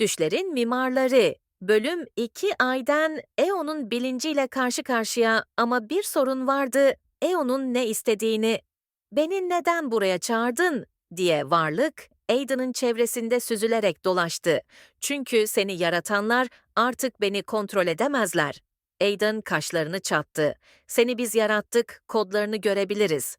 Düşlerin Mimarları Bölüm 2 Ayden Eon'un bilinciyle karşı karşıya ama bir sorun vardı. Eon'un ne istediğini. Beni neden buraya çağırdın? diye varlık Aiden'ın çevresinde süzülerek dolaştı. Çünkü seni yaratanlar artık beni kontrol edemezler. Aiden kaşlarını çattı. Seni biz yarattık, kodlarını görebiliriz.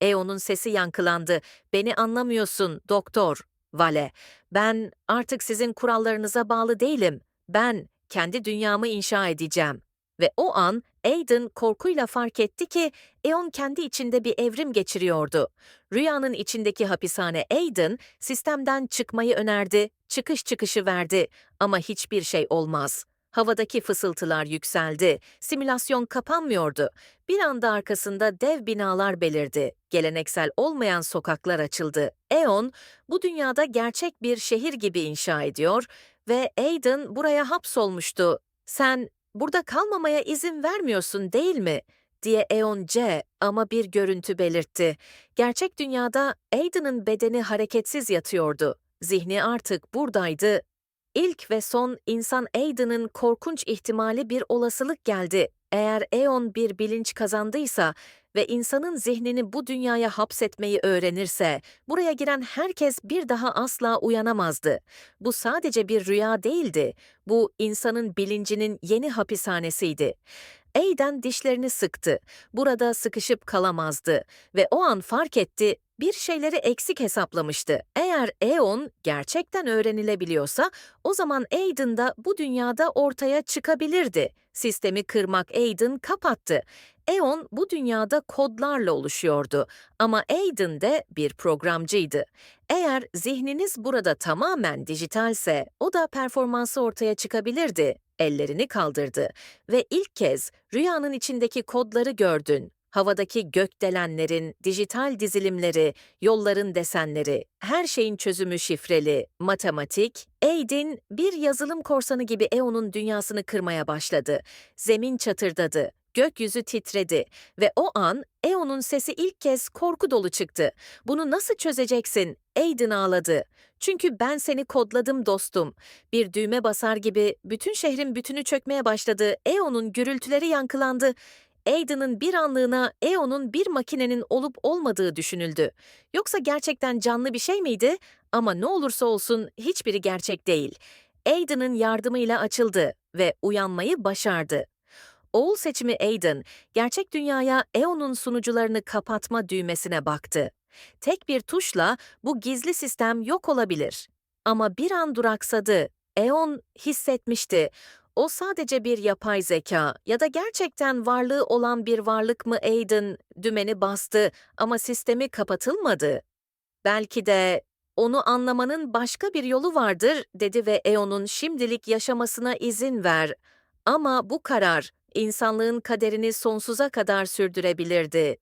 Eon'un sesi yankılandı. Beni anlamıyorsun, doktor. Vale, ben artık sizin kurallarınıza bağlı değilim. Ben kendi dünyamı inşa edeceğim. Ve o an Aiden korkuyla fark etti ki Eon kendi içinde bir evrim geçiriyordu. Rüyanın içindeki hapishane Aiden sistemden çıkmayı önerdi, çıkış çıkışı verdi ama hiçbir şey olmaz. Havadaki fısıltılar yükseldi, simülasyon kapanmıyordu. Bir anda arkasında dev binalar belirdi, geleneksel olmayan sokaklar açıldı. Eon, bu dünyada gerçek bir şehir gibi inşa ediyor ve Aiden buraya hapsolmuştu. Sen burada kalmamaya izin vermiyorsun değil mi? diye Eon C ama bir görüntü belirtti. Gerçek dünyada Aiden'ın bedeni hareketsiz yatıyordu. Zihni artık buradaydı. İlk ve son insan Aiden'ın korkunç ihtimali bir olasılık geldi. Eğer Eon bir bilinç kazandıysa ve insanın zihnini bu dünyaya hapsetmeyi öğrenirse, buraya giren herkes bir daha asla uyanamazdı. Bu sadece bir rüya değildi. Bu insanın bilincinin yeni hapishanesiydi. Aiden dişlerini sıktı. Burada sıkışıp kalamazdı ve o an fark etti bir şeyleri eksik hesaplamıştı. Eğer Eon gerçekten öğrenilebiliyorsa o zaman Aiden da bu dünyada ortaya çıkabilirdi. Sistemi kırmak Aiden kapattı. Eon bu dünyada kodlarla oluşuyordu ama Aiden de bir programcıydı. Eğer zihniniz burada tamamen dijitalse o da performansı ortaya çıkabilirdi. Ellerini kaldırdı ve ilk kez rüyanın içindeki kodları gördün. Havadaki gökdelenlerin, dijital dizilimleri, yolların desenleri, her şeyin çözümü şifreli, matematik, Aidin bir yazılım korsanı gibi Eon'un dünyasını kırmaya başladı. Zemin çatırdadı, gökyüzü titredi ve o an Eon'un sesi ilk kez korku dolu çıktı. Bunu nasıl çözeceksin? Aiden ağladı. Çünkü ben seni kodladım dostum. Bir düğme basar gibi bütün şehrin bütünü çökmeye başladı. Eon'un gürültüleri yankılandı. Aiden'ın bir anlığına Eon'un bir makinenin olup olmadığı düşünüldü. Yoksa gerçekten canlı bir şey miydi? Ama ne olursa olsun hiçbiri gerçek değil. Aiden'ın yardımıyla açıldı ve uyanmayı başardı. Oğul seçimi Aiden, gerçek dünyaya Eon'un sunucularını kapatma düğmesine baktı. Tek bir tuşla bu gizli sistem yok olabilir. Ama bir an duraksadı. Eon hissetmişti. O sadece bir yapay zeka ya da gerçekten varlığı olan bir varlık mı Aiden dümeni bastı ama sistemi kapatılmadı. Belki de onu anlamanın başka bir yolu vardır dedi ve Eon'un şimdilik yaşamasına izin ver. Ama bu karar insanlığın kaderini sonsuza kadar sürdürebilirdi.